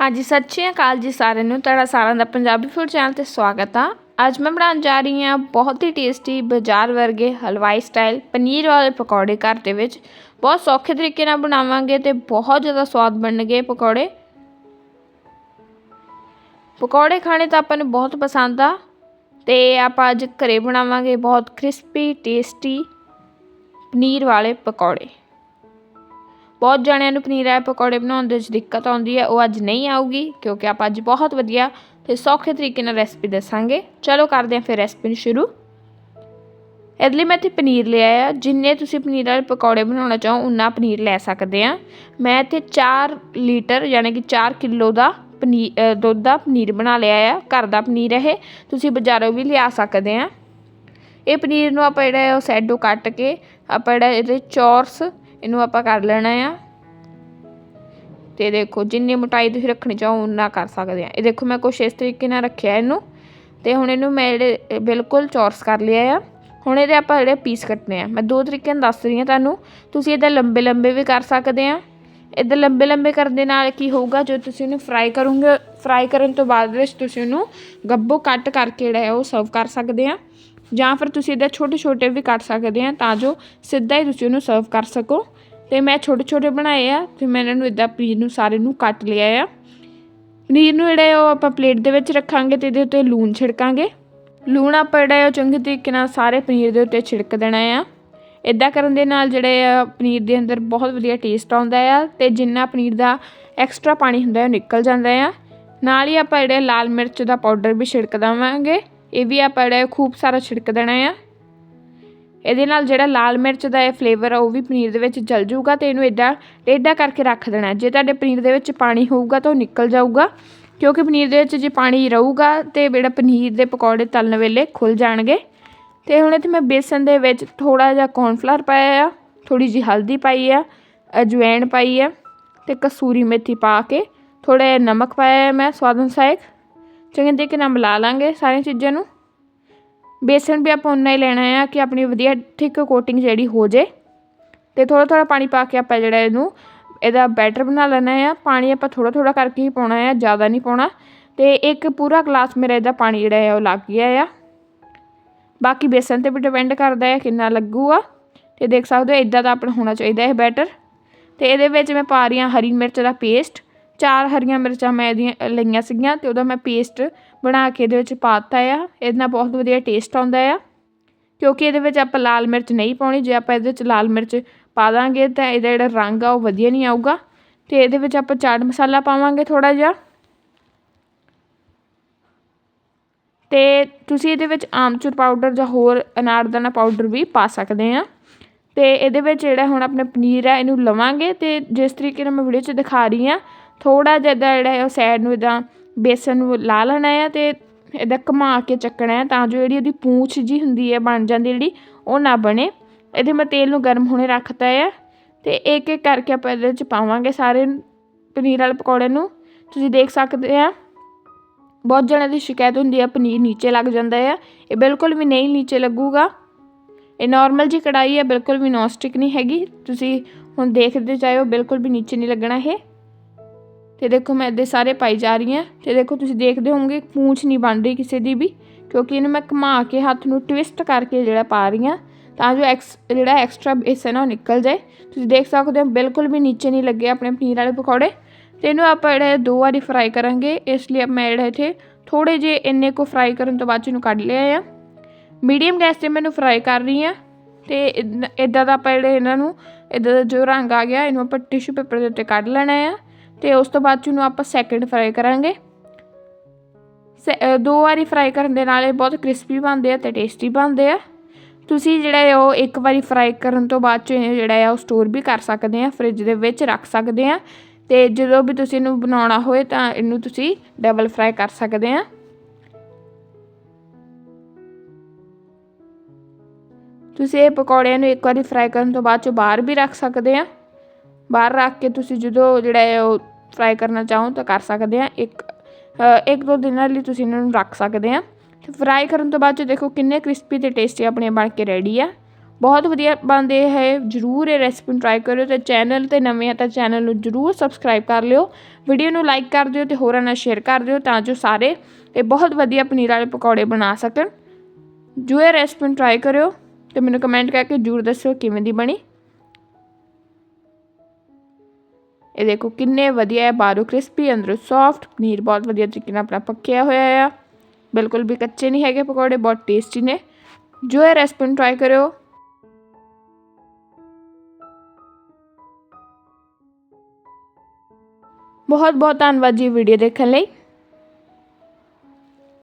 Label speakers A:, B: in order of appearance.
A: ਹਾਂਜੀ, ਸਤਿ ਸ਼੍ਰੀ ਅਕਾਲ ਜੀ ਸਾਰਿਆਂ ਨੂੰ। ਤੁਹਾਡਾ ਸਾਰਿਆਂ ਦਾ ਪੰਜਾਬੀ ਫੂਡ ਚੈਨਲ ਤੇ ਸਵਾਗਤ ਆ। ਅੱਜ ਮੈਂ ਬਣਾਉਣ ਜਾ ਰਹੀ ਹਾਂ ਬਹੁਤ ਹੀ ਟੇਸਟੀ ਬਾਜ਼ਾਰ ਵਰਗੇ ਹਲਵਾਈ ਸਟਾਈਲ ਪਨੀਰ ਵਾਲੇ ਪਕੌੜੇ ਘਰ ਦੇ ਵਿੱਚ। ਬਹੁਤ ਸੌਖੇ ਤਰੀਕੇ ਨਾਲ ਬਣਾਵਾਂਗੇ ਤੇ ਬਹੁਤ ਜ਼ਿਆਦਾ ਸਵਾਦ ਬਣਨਗੇ ਇਹ ਪਕੌੜੇ। ਪਕੌੜੇ ਖਾਣੇ ਤਾਂ ਆਪਾਂ ਨੂੰ ਬਹੁਤ ਪਸੰਦ ਆ ਤੇ ਆਪਾਂ ਅੱਜ ਘਰੇ ਬਣਾਵਾਂਗੇ ਬਹੁਤ ਕ੍ਰਿਸਪੀ ਟੇਸਟੀ ਪਨੀਰ ਵਾਲੇ ਪਕੌੜੇ। ਬਹੁਤ ਜਣਿਆਂ ਨੂੰ ਪਨੀਰ ਵਾਲੇ ਪਕੌੜੇ ਬਣਾਉਣ ਦੇ ਵਿੱਚ ਦਿੱਕਤ ਆਉਂਦੀ ਹੈ ਉਹ ਅੱਜ ਨਹੀਂ ਆਊਗੀ, ਕਿਉਂਕਿ ਆਪਾਂ ਅੱਜ ਬਹੁਤ ਵਧੀਆ ਤੇ ਸੌਖੇ ਤਰੀਕੇ ਨਾਲ ਰੈਸਪੀ ਦੱਸਾਂਗੇ। ਚਲੋ ਕਰਦੇ ਹਾਂ ਫਿਰ ਰੈਸਪੀ ਨੂੰ ਸ਼ੁਰੂ। ਇਹਦੇ ਲਈ ਮੈਂ ਇੱਥੇ ਪਨੀਰ ਲਿਆ ਆ, ਜਿੰਨੇ ਤੁਸੀਂ ਪਨੀਰ ਵਾਲੇ ਪਕੌੜੇ ਬਣਾਉਣਾ ਚਾਹੋ ਉਨਾ ਪਨੀਰ ਲੈ ਸਕਦੇ ਆ ਮੈਂ ਇੱਥੇ 4 ਲੀਟਰ, ਯਾਨੀ ਕਿ 4 ਕਿਲੋ ਦਾ ਪਨੀਰ ਦੁੱਧ ਦਾ ਪਨੀਰ ਬਣਾ ਲਿਆ ਆ, ਘਰ ਦਾ ਪਨੀਰ ਇਹ, ਤੁਸੀਂ ਬਾਜ਼ਾਰੋਂ ਵੀ ਲਿਆ ਸਕਦੇ ਆ ਇਹ ਪਨੀਰ ਨੂੰ ਆਪਾਂ ਜਿਹੜਾ ਉਹ ਸੈਡੋ ਕੱਟ ਕੇ, ਆਪਾਂ ਜਿਹੜਾ ਇਹਦੇ ਚੌਰਸ ਇਹਨੂੰ ਆਪਾਂ ਕਰ ਲੈਣਾ ਆ। ਤੇ ਦੇਖੋ, ਜਿੰਨੀ ਮੋਟਾਈ ਤੁਸੀਂ ਰੱਖਣੀ ਚਾਹੋ ਉਨਾ ਕਰ ਸਕਦੇ ਆ। ਇਹ ਦੇਖੋ, ਮੈਂ ਕੁਛ ਇਸ ਤਰੀਕੇ ਨਾਲ ਰੱਖਿਆ ਇਹਨੂੰ। ਤੇ ਹੁਣ ਇਹਨੂੰ ਮੈਂ ਜਿਹੜੇ ਬਿਲਕੁਲ ਚੌਰਸ ਕਰ ਲਿਆ ਆ। ਹੁਣ ਇਹਦੇ ਆਪਾਂ ਜਿਹੜੇ ਪੀਸ ਕੱਟਨੇ ਆ। ਮੈਂ ਦੋ ਤਰੀਕੇ ਨਾਲ ਦੱਸ ਰਹੀ ਹਾਂ ਤੁਹਾਨੂੰ। ਤੁਸੀਂ ਇਹਦੇ ਲੰਬੇ ਲੰਬੇ ਵੀ ਕਰ ਸਕਦੇ ਆ। ਇਹਦੇ ਲੰਬੇ ਲੰਬੇ ਕਰਨ ਦੇ ਨਾਲ ਕੀ ਹੋਊਗਾ ਜੋ ਤੁਸੀਂ ਇਹਨੂੰ ਫਰਾਈ ਕਰੋਗੇ ਫਰਾਈ ਕਰਨ ਤੋਂ ਬਾਅਦ ਵਿੱਚ ਤੁਸੀਂ ਉਹਨੂੰ ਗੱਬੋ ਕੱਟ ਕਰਕੇ ਜਿਹੜਾ ਹੈ, ਉਹ ਸਰਵ ਕਰ ਸਕਦੇ ਆ। ਜਾਂ ਫਿਰ ਤੁਸੀਂ ਇਹਦੇ ਛੋਟੇ ਛੋਟੇ ਵੀ ਕੱਟ ਸਕਦੇ ਆ ਤਾਂ ਜੋ ਸਿੱਧਾ ਹੀ ਤੁਸੀਂ ਉਹਨੂੰ ਸਰਵ ਕਰ ਸਕੋ। ਤੇ ਮੈਂ ਛੋਟੇ ਛੋਟੇ ਬਣਾਏ ਆ ਤੇ ਮੈਂ ਇਹਨਾਂ ਨੂੰ ਇਦਾਂ ਪਨੀਰ ਨੂੰ ਸਾਰੇ ਨੂੰ ਕੱਟ ਲਿਆ ਆ। ਪਨੀਰ ਨੂੰ ਜਿਹੜਾ ਉਹ ਆਪਾਂ ਪਲੇਟ ਦੇ ਵਿੱਚ ਰੱਖਾਂਗੇ ਤੇ ਇਹਦੇ ਉੱਤੇ ਲੂਣ ਛਿੜਕਾਂਗੇ। ਲੂਣ ਆਪਾਂ ਜਿਹੜਾ ਉਹ ਚੰਗੇ ਤਰੀਕੇ ਨਾਲ ਸਾਰੇ ਪਨੀਰ ਦੇ ਉੱਤੇ ਛਿੜਕ ਦੇਣਾ ਆ। ਇਦਾਂ ਕਰਨ ਦੇ ਨਾਲ ਜਿਹੜੇ ਆ ਪਨੀਰ ਦੇ ਅੰਦਰ ਬਹੁਤ ਵਧੀਆ ਟੇਸਟ ਆਉਂਦਾ ਆ ਤੇ ਜਿੰਨਾ ਪਨੀਰ ਦਾ ਐਕਸਟਰਾ ਪਾਣੀ ਹੁੰਦਾ ਉਹ ਨਿਕਲ ਜਾਂਦਾ ਆ। ਨਾਲ ਹੀ ਆਪਾਂ ਜਿਹੜੇ ਲਾਲ ਮਿਰਚ ਦਾ ਪਾਊਡਰ ਵੀ ਛਿੜਕ ਦੇਵਾਂਗੇ। ਇਹ ਵੀ ਆਪਾਂ ਜਿਹੜਾ ਖੂਬ ਸਾਰਾ ਛਿੜਕ ਦੇਣਾ ਆ। ਇਹਦੇ ਨਾਲ ਜਿਹੜਾ ਲਾਲ ਮਿਰਚ ਦਾ ਇਹ ਫਲੇਵਰ ਆ, ਉਹ ਵੀ ਪਨੀਰ ਦੇ ਵਿੱਚ ਜਲ ਜਾਊਗਾ ਤੇ ਇਹਨੂੰ ਇਦਾਂ ਟੇਢਾ ਕਰਕੇ ਰੱਖ ਦੇਣਾ ਜੇ ਤੁਹਾਡੇ ਪਨੀਰ ਦੇ ਵਿੱਚ ਪਾਣੀ ਹੋਊਗਾ ਤਾਂ ਉਹ ਨਿਕਲ ਜਾਊਗਾ, ਕਿਉਂਕਿ ਪਨੀਰ ਦੇ ਵਿੱਚ ਜੇ ਪਾਣੀ ਰਹੂਗਾ ਤੇ ਜਿਹੜਾ ਪਨੀਰ ਦੇ ਪਕੌੜੇ ਤਲਣ ਵੇਲੇ ਖੁੱਲ ਜਾਣਗੇ। ਤੇ ਹੁਣ ਇੱਥੇ ਮੈਂ ਬੇਸਨ ਦੇ ਵਿੱਚ ਥੋੜਾ ਜਿਹਾ ਕੌਰਨਫਲਾਵਰ ਪਾਇਆ ਆ ਥੋੜੀ ਜਿਹੀ ਹਲਦੀ ਪਾਈ ਆ ਅਜਵਾਇਣ ਪਾਈ ਆ ਤੇ ਕਸੂਰੀ ਮੇਥੀ ਪਾ ਕੇ ਥੋੜਾ ਜਿਹਾ ਨਮਕ ਪਾਇਆ ਹੈ ਮੈਂ ਸਵਾਦ ਅਨੁਸਾਰ। ਚੰਗੇ ਤਰੀਕੇ ਨਾਲ ਮਿਲਾ ਲਾਂਗੇ ਸਾਰੀਆਂ ਚੀਜ਼ਾਂ ਨੂੰ। ਬੇਸਨ ਵੀ ਆਪਾਂ ਉਨਾ ਹੀ ਲੈਣਾ ਆ ਕਿ ਆਪਣੀ ਵਧੀਆ ਠੀਕ ਕੋਟਿੰਗ ਜਿਹੜੀ ਹੋ ਜੇ। ਤੇ ਥੋੜਾ ਥੋੜਾ ਪਾਣੀ ਪਾ ਕੇ ਆਪਾਂ ਜਿਹੜਾ ਇਹਨੂੰ ਇਹਦਾ ਬੈਟਰ ਬਣਾ ਲੈਣਾ ਆ। ਪਾਣੀ ਆਪਾਂ ਥੋੜਾ ਥੋੜਾ ਕਰਕੇ ਹੀ ਪਾਉਣਾ ਆ, ਜ਼ਿਆਦਾ ਨਹੀਂ ਪਾਉਣਾ। ਤੇ ਇੱਕ ਪੂਰਾ ਗਲਾਸ ਮੇਰਾ ਇਹਦਾ ਪਾਣੀ ਜਿਹੜਾ ਹੈ ਉਹ ਲੱਗ ਗਿਆ ਆ। ਬਾਕੀ ਬੇਸਨ ਤੇ ਵੀ ਡਿਪੈਂਡ ਕਰਦਾ ਹੈ ਕਿੰਨਾ ਲੱਗੂਗਾ। ਤੇ ਦੇਖ ਸਕਦੇ ਹੋ ਇਦਾਂ ਦਾ ਆਪਣਾ ਹੋਣਾ ਚਾਹੀਦਾ ਇਹ ਬੈਟਰ ਤੇ ਇਹਦੇ ਵਿੱਚ ਮੈਂ ਪਾ ਰਹੀ ਹਾਂ ਹਰੀ ਮਿਰਚ ਦਾ ਪੇਸਟ ਚਾਰ ਹਰੀਆਂ ਮਿਰਚਾਂ ਮੈਂ ਇਹਦੀਆਂ ਲਈਆਂ ਸੀਗੀਆਂ ਤੇ ਉਹਦਾ ਮੈਂ ਪੇਸਟ ਬਣਾ ਕੇ ਇਹਦੇ ਵਿੱਚ ਪਾਤਾ ਆ। ਇਹਦੇ ਨਾਲ ਬਹੁਤ ਵਧੀਆ ਟੇਸਟ ਆਉਂਦਾ ਆ। ਕਿਉਂਕਿ ਇਹਦੇ ਵਿੱਚ ਆਪਾਂ ਲਾਲ ਮਿਰਚ ਨਹੀਂ ਪਾਉਣੀ, ਜੇ ਆਪਾਂ ਇਹਦੇ ਵਿੱਚ ਲਾਲ ਮਿਰਚ ਪਾ ਦਾਂਗੇ ਤਾਂ ਇਹਦਾ ਜਿਹੜਾ ਰੰਗ ਆ ਉਹ ਵਧੀਆ ਨਹੀਂ ਆਊਗਾ। ਤੇ ਇਹਦੇ ਵਿੱਚ ਆਪਾਂ ਚਾਟ ਮਸਾਲਾ ਪਾਵਾਂਗੇ ਥੋੜਾ ਜਿਹਾ। ਤੇ ਤੁਸੀਂ ਇਹਦੇ ਵਿੱਚ ਆਮਚੂਰ ਪਾਊਡਰ ਜਾਂ ਹੋਰ ਅਨਾਰਦਾਨਾ ਪਾਊਡਰ ਵੀ ਪਾ ਸਕਦੇ ਆ। ਤੇ ਇਹਦੇ ਵਿੱਚ ਜਿਹੜਾ ਹੁਣ ਆਪਣੇ ਪਨੀਰ ਆ, ਇਹਨੂੰ ਲਵਾਂਗੇ ਤੇ ਜਿਸ ਤਰੀਕੇ ਨਾਲ ਮੈਂ ਵੀਡੀਓ 'ਚ ਦਿਖਾ ਰਹੀ ਆ ਥੋੜਾ ਜਿਹਾ ਇੱਦਾਂ ਜਿਹੜਾ ਉਹ ਸਾਈਡ ਨੂੰ ਇੱਦਾਂ ਬੇਸਨ ਨੂੰ ਲਾ ਲੈਣਾ ਆ ਅਤੇ ਇੱਦਾਂ ਘੁਮਾ ਕੇ ਚੱਕਣਾ ਹੈ ਤਾਂ ਜੋ ਜਿਹੜੀ ਉਹਦੀ ਪੂੰਛ ਜਿਹੀ ਹੁੰਦੀ ਹੈ ਬਣ ਜਾਂਦੀ ਜਿਹੜੀ ਉਹ ਨਾ ਬਣੇ। ਇਹਦੇ ਮੈਂ ਤੇਲ ਨੂੰ ਗਰਮ ਹੋਣੇ ਰੱਖਤਾ ਆ ਅਤੇ ਇੱਕ ਇੱਕ ਕਰਕੇ ਆਪਾਂ ਇਹਦੇ ਵਿੱਚ ਪਾਵਾਂਗੇ ਸਾਰੇ ਪਨੀਰ ਵਾਲੇ ਪਕੌੜੇ ਨੂੰ। ਤੁਸੀਂ ਦੇਖ ਸਕਦੇ ਆ, ਬਹੁਤ ਜਣਿਆਂ ਦੀ ਸ਼ਿਕਾਇਤ ਹੁੰਦੀ ਆ ਪਨੀਰ ਨੀਚੇ ਲੱਗ ਜਾਂਦਾ ਆ, ਇਹ ਬਿਲਕੁਲ ਵੀ ਨਹੀਂ ਨੀਚੇ ਲੱਗੂਗਾ। ਇਹ ਨਾਰਮਲ ਜੀ ਕੜਾਈ ਹੈ ਬਿਲਕੁਲ ਵੀ ਨੌਨ ਸਟਿਕ ਨਹੀਂ ਹੈਗੀ। ਤੁਸੀਂ ਹੁਣ ਦੇਖਦੇ ਜਾਇਓ, ਬਿਲਕੁਲ ਵੀ ਨੀਚੇ ਨਹੀਂ ਲੱਗਣਾ ਇਹ। ਤੇ ਦੇਖੋ ਮੈਂ ਇਹਦੇ ਸਾਰੇ ਪਾਈ ਜਾ ਰਹੀ ਹਾਂ ਤੇ ਦੇਖੋ ਤੁਸੀਂ ਦੇਖਦੇ ਹੋਵੋਗੇ ਪੂੰਛ ਨਹੀਂ ਬਣ ਰਹੀ ਕਿਸੇ ਦੀ ਵੀ, ਕਿਉਂਕਿ ਇਹਨੂੰ ਮੈਂ ਘੁਮਾ ਕੇ ਹੱਥ ਨੂੰ ਟਵਿਸਟ ਕਰਕੇ ਜਿਹੜਾ ਪਾ ਰਹੀ ਹਾਂ, ਤਾਂ ਜੋ ਐਕਸ ਜਿਹੜਾ ਐਕਸਟਰਾ ਬੇਸਨ ਆ ਉਹ ਨਿਕਲ ਜਾਏ। ਤੁਸੀਂ ਦੇਖ ਸਕਦੇ ਹੋ ਬਿਲਕੁਲ ਵੀ ਨੀਚੇ ਨਹੀਂ ਲੱਗੇ ਆਪਣੇ ਪਨੀਰ ਵਾਲੇ ਪਕੌੜੇ। ਤੇ ਇਹਨੂੰ ਆਪਾਂ ਜਿਹੜਾ ਦੋ ਵਾਰੀ ਫਰਾਈ ਕਰਾਂਗੇ, ਇਸ ਲਈ ਮੈਂ ਜਿਹੜਾ ਇੱਥੇ ਥੋੜੇ ਜੇ ਇੰਨੇ ਕੋ ਫਰਾਈ ਕਰਨ ਤੋਂ ਬਾਅਦ ਇਹਨੂੰ ਕੱਢ ਲਿਆ ਆ। ਮੀਡੀਅਮ ਗੈਸ ਤੇ ਮੈਨੂੰ ਫਰਾਈ ਕਰ ਰਹੀ ਆ ਤੇ ਇਦਾਂ ਦਾ ਆਪਾਂ ਜਿਹੜੇ ਇਹਨਾਂ ਨੂੰ, ਇਦਾਂ ਦਾ ਜੋ ਰੰਗ ਆ ਗਿਆ, ਇਹਨੂੰ ਆਪਾਂ ਟਿਸ਼ੂ ਪੇਪਰ ਦੇ ਉੱਤੇ ਕੱਢ ਲੈਣਾ ਆ। ਤੇ ਉਸ ਤੋਂ ਬਾਅਦ ਇਹਨੂੰ ਆਪਾਂ ਸੈਕਿੰਡ ਫਰਾਈ ਕਰਾਂਗੇ। ਦੋ ਵਾਰੀ ਫਰਾਈ ਕਰਨ ਦੇ ਨਾਲ ਇਹ ਬਹੁਤ ਕ੍ਰਿਸਪੀ ਬਣਦੇ ਆ ਤੇ ਟੇਸਟੀ ਬਣਦੇ ਆ। ਤੁਸੀਂ ਜਿਹੜਾ ਉਹ ਇੱਕ ਵਾਰੀ ਫਰਾਈ ਕਰਨ ਤੋਂ ਬਾਅਦ ਚ ਜਿਹੜਾ ਆ ਉਹ ਸਟੋਰ ਵੀ ਕਰ ਸਕਦੇ ਆ ਫ੍ਰਿਜ ਦੇ ਵਿੱਚ ਰੱਖ ਸਕਦੇ ਆ। ਤੇ ਜਦੋਂ ਵੀ ਤੁਸੀਂ ਇਹਨੂੰ ਬਣਾਉਣਾ ਹੋਏ ਤਾਂ ਇਹਨੂੰ ਤੁਸੀਂ ਡਬਲ ਫਰਾਈ ਕਰ ਸਕਦੇ ਆ। ਤੁਸੀਂ ਇਹ ਪਕੌੜਿਆਂ ਨੂੰ ਇੱਕ ਵਾਰੀ ਫਰਾਈ ਕਰਨ ਤੋਂ ਬਾਅਦ ਚ ਬਾਹਰ ਵੀ ਰੱਖ ਸਕਦੇ ਆ। ਬਾਹਰ ਰੱਖ ਕੇ ਤੁਸੀਂ ਜਦੋਂ ਜਿਹੜਾ ਹੈ ਉਹ ਫਰਾਈ ਕਰਨਾ ਚਾਹੋ ਤਾਂ ਕਰ ਸਕਦੇ ਆ। ਇੱਕ ਇੱਕ ਦੋ ਦਿਨਾਂ ਲਈ ਤੁਸੀਂ ਇਹਨਾਂ ਨੂੰ ਰੱਖ ਸਕਦੇ ਆ। ਤੇ ਫਰਾਈ ਕਰਨ ਤੋਂ ਬਾਅਦ ਚ ਦੇਖੋ ਕਿੰਨੇ ਕ੍ਰਿਸਪੀ ਤੇ ਟੇਸਟੀ ਆਪਣੇ ਬਣ ਕੇ ਰੈਡੀ ਆ। ਬਹੁਤ ਵਧੀਆ ਬਣਦੇ ਹੈ ਜਰੂਰ ਇਹ ਰੈਸਪੀ ਨੂੰ ਟਰਾਈ ਕਰਿਓ ਤੇ ਚੈਨਲ ਤੇ ਨਵੇਂ ਆ ਤਾਂ ਚੈਨਲ ਨੂੰ ਜਰੂਰ ਸਬਸਕ੍ਰਾਈਬ ਕਰ ਲਿਓ। ਵੀਡੀਓ ਨੂੰ ਲਾਈਕ ਕਰ ਦਿਓ ਤੇ ਹੋਰਾਂ ਨਾਲ ਸ਼ੇਅਰ ਕਰ ਦਿਓ ਤਾਂ ਜੋ ਸਾਰੇ ਇਹ ਬਹੁਤ ਵਧੀਆ ਪਨੀਰ ਵਾਲੇ ਪਕੌੜੇ ਬਣਾ ਸਕਣ। ਜੋ ਇਹ ਰੈਸਪੀ ਨੂੰ ਟਰਾਈ ਕਰਿਓ ਤੇ ਮੈਨੂੰ ਕਮੈਂਟ ਕਰਕੇ ਜਰੂਰ ਦੱਸਿਓ ਕਿਵੇਂ ਦੀ ਬਣੀ। ਇਹ ਦੇਖੋ ਕਿੰਨੇ ਵਧੀਆ ਹੈ ਬਾਹਰੋਂ ਕ੍ਰਿਸਪੀ ਅੰਦਰੋਂ ਸੌਫਟ ਪਨੀਰ ਬਹੁਤ ਵਧੀਆ ਤਰੀਕੇ ਨਾਲ ਆਪਣਾ ਪੱਕਿਆ ਹੋਇਆ ਆ ਬਿਲਕੁਲ ਵੀ ਕੱਚੇ ਨਹੀਂ ਹੈਗੇ ਪਕੌੜੇ ਬਹੁਤ ਟੇਸਟੀ ਨੇ ਜੋ ਇਹ ਰੈਸਪੀ ਨੂੰ ਟਰਾਈ ਕਰਿਓ ਬਹੁਤ ਬਹੁਤ ਧੰਨਵਾਦ ਜੀ ਵੀਡੀਓ ਦੇਖਣ ਲਈ